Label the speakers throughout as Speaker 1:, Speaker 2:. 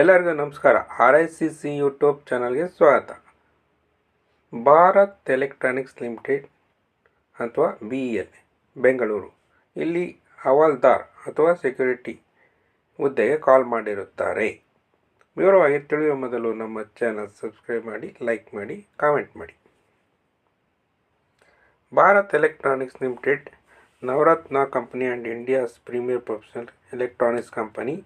Speaker 1: ಎಲ್ಲರಿಗೂ ನಮಸ್ಕಾರ. R I C C YouTube ಚಾನಲ್ಗೆ ಸ್ವಾಗತ. ಭಾರತ್ ಎಲೆಕ್ಟ್ರಾನಿಕ್ಸ್ ಲಿಮಿಟೆಡ್ ಅಥವಾ ಬಿ ಇ ಎಲ್ ಬೆಂಗಳೂರು. ಇಲ್ಲಿ ಹವಾಲ್ದಾರ್ ಅಥವಾ ಸೆಕ್ಯೂರಿಟಿ ಹುದ್ದೆಗೆ ಕಾಲ್ ಮಾಡಿರುತ್ತಾರೆ. ವಿವರವಾಗಿ ತಿಳಿಯುವ ಮೊದಲು ನಮ್ಮ ಚಾನಲ್ ಸಬ್ಸ್ಕ್ರೈಬ್ ಮಾಡಿ ಲೈಕ್ ಮಾಡಿ ಕಾಮೆಂಟ್ ಮಾಡಿ. Bharat electronics limited Navratna company and India's premier professional electronics company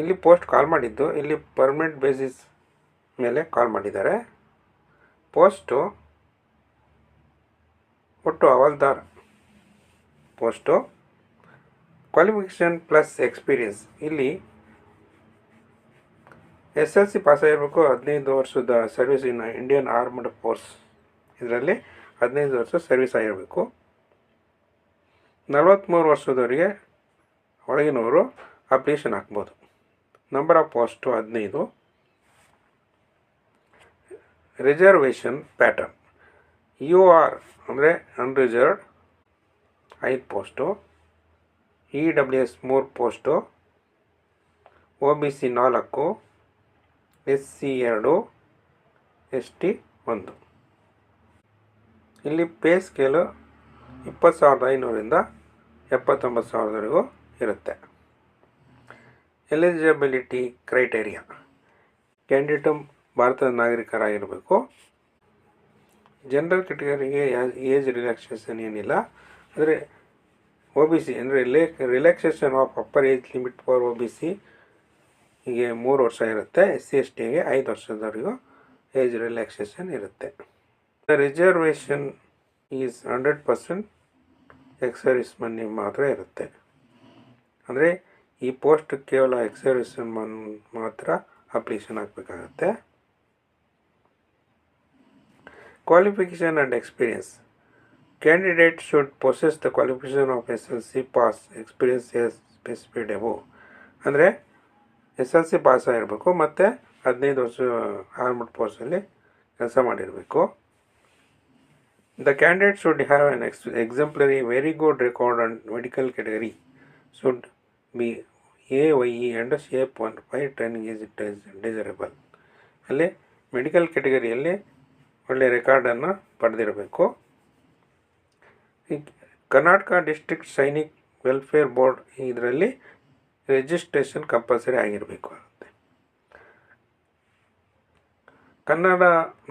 Speaker 1: ಇಲ್ಲಿ ಪೋಸ್ಟ್ ಕಾಲ್ ಮಾಡಿದ್ದು, ಇಲ್ಲಿ ಪರ್ಮನೆಂಟ್ ಬೇಸಿಸ್ ಮೇಲೆ ಕಾಲ್ ಮಾಡಿದ್ದಾರೆ. ಪೋಸ್ಟು ಒಟ್ಟು ಹವಾಲ್ದಾರ್ ಪೋಸ್ಟು. ಕ್ವಾಲಿಫಿಕೇಷನ್ ಪ್ಲಸ್ ಎಕ್ಸ್ಪೀರಿಯನ್ಸ್ ಇಲ್ಲಿ ಎಸ್ ಎಲ್ ಸಿ ಪಾಸ್ ಆಗಿರಬೇಕು, ಹದಿನೈದು ವರ್ಷದ service in Indian armed force ಇದರಲ್ಲಿ ಹದಿನೈದು ವರ್ಷ ಸರ್ವಿಸ್ ಆಗಿರಬೇಕು. ನಲವತ್ತ್ಮೂರು ವರ್ಷದವರಿಗೆ ಒಳಗಿನವರು ಅಪ್ಲಿಕೇಶನ್ ಹಾಕ್ಬೋದು. ನಂಬರ್ ಆಫ್ ಪೋಸ್ಟು ಹದಿನೈದು. ರಿಸರ್ವೇಷನ್ ಪ್ಯಾಟರ್ನ್ ಯು ಆರ್ ಅಂದರೆ ಅನ್ರಿಸರ್ವ್ಡ್ ಐದು ಪೋಸ್ಟು ಇ ಡಬ್ಲ್ಯೂ ಎಸ್ ಮೂರು ಪೋಸ್ಟು ಒ ಬಿ ಸಿ ನಾಲ್ಕು. ಎಸ್ ಸಿ ಎರಡು. ಎಸ್ ಟಿ ಒಂದು. ಇಲ್ಲಿ ಪೇ ಸ್ಕೇಲು ಇಪ್ಪತ್ತು ಸಾವಿರದ ಐನೂರಿಂದ ಎಪ್ಪತ್ತೊಂಬತ್ತು ಸಾವಿರದವರೆಗೂ ಇರುತ್ತೆ. ಎಲಿಜಿಬಿಲಿಟಿ ಕ್ರೈಟೇರಿಯಾ ಕ್ಯಾಂಡಿಡೇಟು ಭಾರತದ ನಾಗರಿಕರಾಗಿರಬೇಕು. ಜನರಲ್ ಕೆಟಗರಿಗೆ ಏಜ್ ರಿಲ್ಯಾಕ್ಸೇಷನ್ ಏನಿಲ್ಲ. ಅಂದರೆ ಒ ಬಿ ಸಿ ಅಂದರೆ relay relaxation of upper age limit for O B C ಹೀಗೆ ಮೂರು ವರ್ಷ ಇರುತ್ತೆ. ಎಸ್ ಸಿ ಎಸ್ ಟಿಗೆ ಐದು ವರ್ಷದವರೆಗೂ ಏಜ್ ರಿಲ್ಯಾಕ್ಸೇಷನ್ ಇರುತ್ತೆ. The reservation is hundred percent exservicemen ಮಾತ್ರ ಇರುತ್ತೆ. ಅಂದರೆ ಈ ಪೋಸ್ಟ್ ಕೇವಲ ಎಕ್ಸರ್ವೇಷನ್ ಮಾತ್ರ ಅಪ್ಲಿಕೇಶನ್ ಹಾಕಬೇಕಾಗತ್ತೆ qualification and experience candidate should possess the qualification of S L C pass experience as specified above ಅಂದರೆ ಎಸ್ ಎಲ್ ಸಿ ಪಾಸ್ ಆಗಿರಬೇಕು, ಮತ್ತು ಹದಿನೈದು ವರ್ಷ ಆರ್ಮಡ್ ಪೋಸ್ಟಲ್ಲಿ ಕೆಲಸ ಮಾಡಿರಬೇಕು. The candidate should have an ex exemplary very good record and medical category should one five training is it is desirable ಅಲ್ಲಿ medical ಕ್ಯಾಟಗರಿಯಲ್ಲಿ ಒಳ್ಳೆಯ ರೆಕಾರ್ಡನ್ನು ಪಡೆದಿರಬೇಕು. Karnataka district Sainik welfare board ಇದರಲ್ಲಿ ರಿಜಿಸ್ಟ್ರೇಷನ್ ಕಂಪಲ್ಸರಿ ಆಗಿರಬೇಕು ಆಗುತ್ತೆ. ಕನ್ನಡ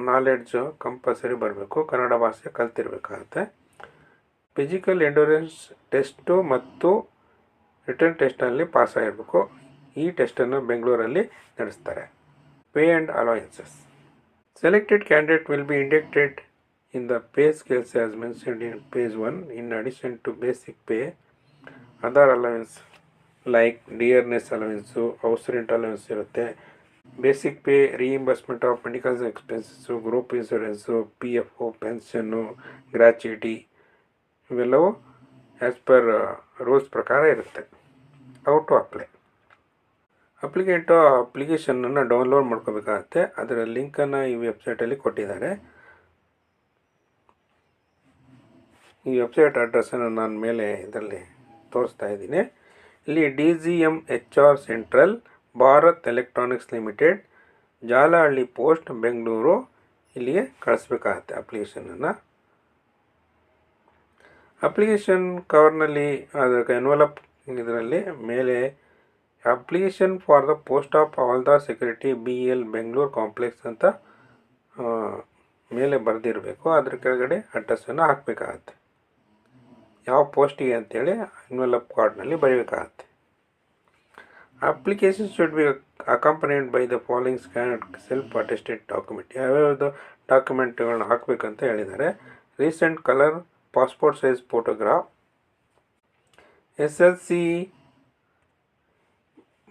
Speaker 1: ನಾಲೆಡ್ಜು ಕಂಪಲ್ಸರಿ ಬರಬೇಕು. ಕನ್ನಡ ಭಾಷೆ ಕಲ್ತಿರಬೇಕಾಗುತ್ತೆ. ಫಿಸಿಕಲ್ ಎಂಡೂರೆನ್ಸ್ ಟೆಸ್ಟು ಮತ್ತು ರಿಟರ್ನ್ ಟೆಸ್ಟ್ನಲ್ಲಿ ಪಾಸ್ ಆಗಿರಬೇಕು ಈ ಟೆಸ್ಟನ್ನು ಬೆಂಗಳೂರಲ್ಲಿ ನಡೆಸ್ತಾರೆ. Pay and allowances. Selected candidate will be inducted in the pay scales as mentioned in page one. In addition to basic pay other allowance like dearness allowance house rent allowance ಇರುತ್ತೆ. Basic pay, reimbursement of medical expenses, group insurance P F O, pension gratuity ಇವೆಲ್ಲವೂ as per rules ಪ್ರಕಾರ ಇರುತ್ತೆ. How to apply ಅಪ್ಲಿಕೇಟು ಅಪ್ಲಿಕೇಶನನ್ನು download ಮಾಡ್ಕೋಬೇಕಾಗತ್ತೆ. ಅದರ ಲಿಂಕನ್ನು ಈ ವೆಬ್ಸೈಟಲ್ಲಿ ಕೊಟ್ಟಿದ್ದಾರೆ. ಈ ವೆಬ್ಸೈಟ್ ಅಡ್ರೆಸ್ಸನ್ನು ನಾನು ಮೇಲೆ ಇದರಲ್ಲಿ ತೋರಿಸ್ತಾ ಇದ್ದೀನಿ. ಇಲ್ಲಿ D G M H R central Bharat Electronics Limited Jalahalli post Bengaluru ಇಲ್ಲಿಗೆ ಕಳಿಸ್ಬೇಕಾಗತ್ತೆ ಅಪ್ಲಿಕೇಶನನ್ನು ಅಪ್ಲಿಕೇಶನ್ ಕವರ್ನಲ್ಲಿ ಅದಕ್ಕೆ ಎನ್ವಲಪ್ ಇದರಲ್ಲಿ ಮೇಲೆ application for the post of havildar security B L Bengaluru complex ಅಂತ ಮೇಲೆ ಬರೆದಿರಬೇಕು. ಅದ್ರ ಕೆಳಗಡೆ ಅಡ್ರೆಸ್ಸನ್ನು ಹಾಕಬೇಕಾಗತ್ತೆ. ಯಾವ ಪೋಸ್ಟಿಗೆ ಅಂತೇಳಿ ಎನ್ವಲಪ್ ಕಾರ್ಡ್ನಲ್ಲಿ ಬರೀಬೇಕಾಗತ್ತೆ. Application should be accompanied by the following scan self attested document ಯಾವ್ಯಾವ್ದು ಡಾಕ್ಯುಮೆಂಟ್ಗಳನ್ನ ಹಾಕಬೇಕಂತ ಹೇಳಿದ್ದಾರೆ. Recent colour passport size photograph S L C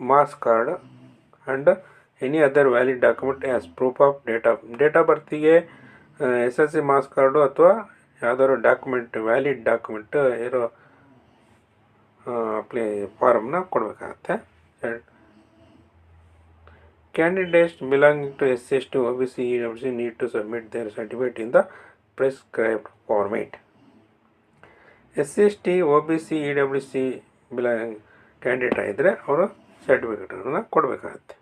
Speaker 1: marks card and any other valid document as proof of date of date of ಬರ್ತಿಗೆ S L C marks card ಅಥವಾ ಯಾವುದಾದ್ರು document valid document ಇರೋ apply ಫಾರಮ್ನ ಕೊಡಬೇಕಾಗತ್ತೆ. Candidates belonging to S S to O B C E W C need to submit their certificate in the prescribed format S C S T, O B C, E W C belong candidate ಆಗಿದ್ದರೆ ಅವರು ಸರ್ಟಿಫಿಕೇಟನ್ನು ಕೊಡಬೇಕಾಗತ್ತೆ.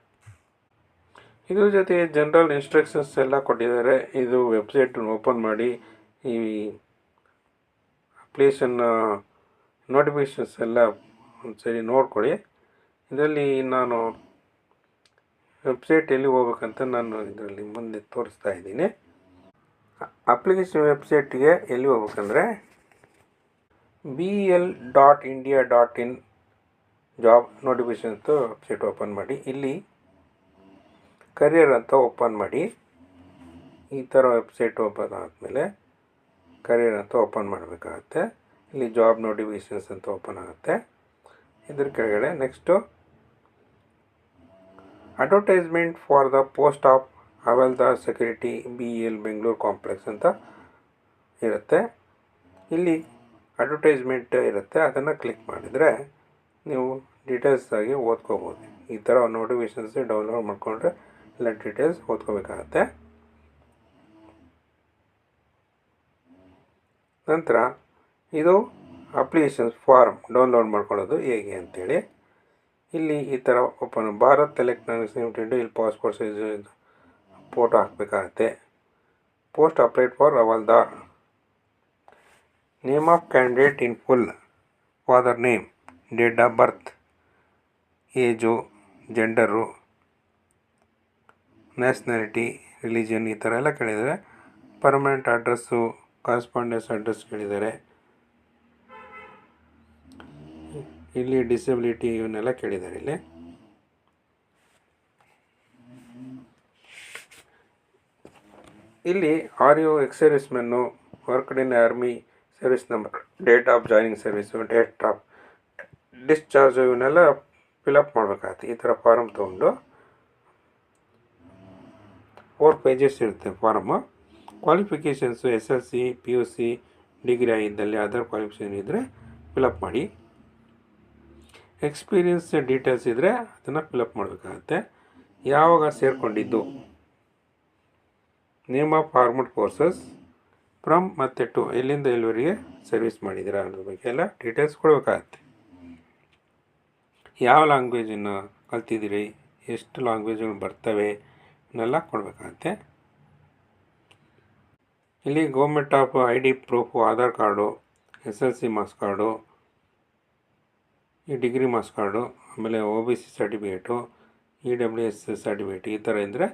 Speaker 1: ಇದ್ರ ಜೊತೆ general instructions ಎಲ್ಲ ಕೊಟ್ಟಿದ್ದಾರೆ. ಇದು ವೆಬ್ಸೈಟನ್ನು open ಮಾಡಿ, ಈ ಅಪ್ಲಿಕೇಶನ್ ನೋಟಿಫಿಕೇಷನ್ಸ್ ಎಲ್ಲ ಒಂದ್ಸರಿ ನೋಡ್ಕೊಳ್ಳಿ. ಇದರಲ್ಲಿ ನಾನು ವೆಬ್ಸೈಟ್ ಎಲ್ಲಿ ಹೋಗ್ಬೇಕಂತ ನಾನು ಇದರಲ್ಲಿ ಮುಂದೆ ತೋರಿಸ್ತಾ ಇದ್ದೀನಿ. ಅಪ್ಲಿಕೇಶನ್ ವೆಬ್ಸೈಟ್ಗೆ ಎಲ್ಲಿ ಹೋಗ್ಬೇಕಂದ್ರೆ B L dot India dot in job notification ಅಂತ ವೆಬ್ಸೈಟ್ ಓಪನ್ ಮಾಡಿ. ಇಲ್ಲಿ ಕರಿಯರ್ ಅಂತ ಓಪನ್ ಮಾಡಿ. ಈ ಥರ ವೆಬ್ಸೈಟ್ ಓಪನ್ ಆದಮೇಲೆ ಕರಿಯರ್ ಅಂತ ಓಪನ್ ಮಾಡಬೇಕಾಗತ್ತೆ. ಇಲ್ಲಿ ಜಾಬ್ ನೋಟಿಫಿಕೇಶನ್ಸ್ ಅಂತ ಓಪನ್ ಆಗುತ್ತೆ. ಇದ್ರ ಕೆಳಗಡೆ next advertisement for the post of havaldar security B L Bengaluru complex ಅಂತ ಇರುತ್ತೆ. ಇಲ್ಲಿ ಅಡ್ವರ್ಟೈಸ್ಮೆಂಟ್ ಇರುತ್ತೆ, ಅದನ್ನು ಕ್ಲಿಕ್ ಮಾಡಿದರೆ ನೀವು ಡೀಟೇಲ್ಸ್ ಆಗಿ ಓದ್ಕೋಬೋದು. ಈ ಥರ ನೋಟಿಫಿಕೇಷನ್ಸ್ ಡೌನ್ಲೋಡ್ ಮಾಡಿಕೊಂಡ್ರೆ ಎಲ್ಲ ಡೀಟೇಲ್ಸ್ ಓದ್ಕೋಬೇಕಾಗತ್ತೆ. ನಂತರ ಇದು ಅಪ್ಲಿಕೇಶನ್ ಫಾರ್ಮ್ ಡೌನ್ಲೋಡ್ ಮಾಡ್ಕೊಳ್ಳೋದು ಹೇಗೆ ಅಂತೇಳಿ. ಇಲ್ಲಿ ಈ ಥರ ಓಪನ್ ಭಾರತ್ ಎಲೆಕ್ಟ್ರಾನಿಕ್ಸ್ ಲಿಮಿಟೆಡ್ ಇಲ್ಲಿ ಪಾಸ್ಪೋರ್ಟ್ ಸೈಜ್ ಫೋಟೋ ಹಾಕಬೇಕಾಗತ್ತೆ. Post applied for havaldar name of candidate in full father name date of birth age gender nationality religion ಈ ಥರ ಎಲ್ಲ ಕೇಳಿದ್ದಾರೆ. ಪರ್ಮನೆಂಟ್ ಅಡ್ರೆಸ್ಸು ಕರೆಸ್ಪಾಂಡೆನ್ಸ್ ಅಡ್ರೆಸ್ ಕೇಳಿದ್ದಾರೆ. ಇಲ್ಲಿ ಡಿಸೆಬಿಲಿಟಿ ಇವನ್ನೆಲ್ಲ ಕೇಳಿದ್ದಾರೆ ಇಲ್ಲಿ. ಇಲ್ಲಿ are you ex service men worked in army service number date of joining service date of discharge ಇವನ್ನೆಲ್ಲ ಫಿಲಪ್ ಮಾಡಬೇಕಾಗತ್ತೆ. ಈ ಥರ ಫಾರಮ್ ತೊಗೊಂಡು ಫೋರ್ ಪೇಜಸ್ ಇರುತ್ತೆ form qualifications S L C P U C degree ಆಗಿದ್ದಲ್ಲಿ ಅದರ್ ಕ್ವಾಲಿಫಿಕೇಷನ್ ಇದ್ದರೆ fill up ಮಾಡಿ. Experience details ಇದ್ದರೆ ಅದನ್ನು ಫಿಲಪ್ ಮಾಡಬೇಕಾಗತ್ತೆ. ಯಾವಾಗ ಸೇರಿಕೊಂಡಿದ್ದು? Name of formed courses from ಮತ್ತೆ ಟು ಎಲ್ಲಿಂದ ಎಲ್ಲಿವರೆಗೆ ಸರ್ವಿಸ್ ಮಾಡಿದ್ದೀರಾ ಅದ್ರ ಬಗ್ಗೆ ಎಲ್ಲ ಡೀಟೇಲ್ಸ್ ಕೊಡಬೇಕಾಗತ್ತೆ. ಯಾವ ಲ್ಯಾಂಗ್ವೇಜನ್ನು ಕಲ್ತಿದ್ದೀರಿ, ಎಷ್ಟು ಲ್ಯಾಂಗ್ವೇಜ್ಗಳು ಬರ್ತವೆ ಇವನ್ನೆಲ್ಲ ಕೊಡಬೇಕಾಗತ್ತೆ. ಇಲ್ಲಿ government of I D proof Aadhaar card S L C marks card ಈ ಡಿಗ್ರಿ ಮಾರ್ಕ್ಸ್ ಕಾರ್ಡು ಆಮೇಲೆ O B C certificate E W S certificate ಈ ಥರ ಇದ್ದರೆ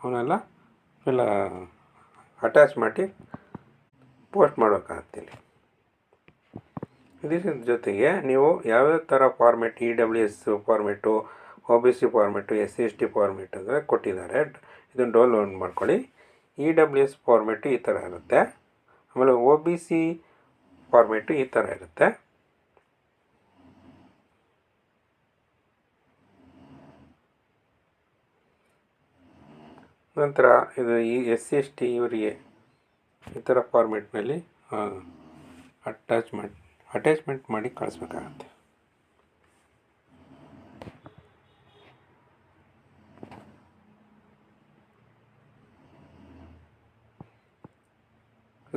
Speaker 1: ಅವನ್ನೆಲ್ಲ ಎಲ್ಲ ಅಟ್ಯಾಚ್ ಮಾಡಿ ಪೋಸ್ಟ್ ಮಾಡಬೇಕಾಗತ್ತೆ ಇದರ ಇದ್ರ ಜೊತೆಗೆ ನೀವು ಯಾವ್ಯಾವ ಥರ format E W S format O B C format S C S T format ಅಂದರೆ ಕೊಟ್ಟಿದ್ದಾರೆ. ಇದನ್ನು ಡೌನ್ಲೋಡ್ ಮಾಡ್ಕೊಳ್ಳಿ. ಇ ಡಬ್ಲ್ಯೂ ಎಸ್ ಫಾರ್ಮೆಟು ಈ ಥರ ಇರುತ್ತೆ. ಆಮೇಲೆ ಒ ಬಿ ಸಿ ಫಾರ್ಮೆಟು ಈ ಥರ ಇರುತ್ತೆ. ನಂತರ ಇದು ಈ ಎಸ್ ಸಿ ಎಸ್ ಟಿ ಇವರಿಗೆ ಈ ಥರ ಫಾರ್ಮೆಟ್ನಲ್ಲಿ ಅಟ್ಯಾಚ್ಮೆಂಟ್ ಅಟ್ಯಾಚ್ಮೆಂಟ್ ಮಾಡಿ ಕಳಿಸ್ಬೇಕಾಗತ್ತೆ.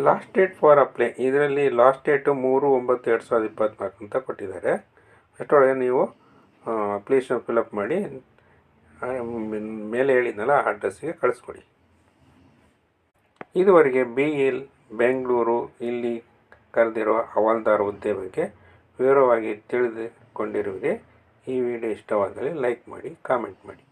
Speaker 1: ಲಾಸ್ಟ್ ಡೇಟ್ ಫಾರ್ ಅಪ್ಲೈ ಇದರಲ್ಲಿ ಲಾಸ್ಟ್ ಡೇಟು ಮೂರು, ಒಂಬತ್ತು, ಎರಡು ಸಾವಿರದ ಇಪ್ಪತ್ತ್ನಾಲ್ಕು ಅಂತ ಕೊಟ್ಟಿದ್ದಾರೆ. ಅಷ್ಟರೊಳಗೆ ನೀವು ಅಪ್ಲಿಕೇಶನ್ ಫಿಲಪ್ ಮಾಡಿ ಮೇಲೆ ಹೇಳಿದ್ನಲ್ಲ, ಆ ಅಡ್ರೆಸ್ಸಿಗೆ ಕಳಿಸ್ಕೊಡಿ. ಇದುವರೆಗೆ ಬಿ ಎಲ್ ಬೆಂಗಳೂರು ಇಲ್ಲಿ ಕರೆದಿರುವ ಹವಾಲ್ದಾರ್ ಹುದ್ದೆ ಬಗ್ಗೆ ವಿವರವಾಗಿ ತಿಳಿದುಕೊಂಡಿರುವಿರಿ. ಈ ವಿಡಿಯೋ ಇಷ್ಟವಾದಲ್ಲಿ ಲೈಕ್ ಮಾಡಿ, ಕಾಮೆಂಟ್ ಮಾಡಿ.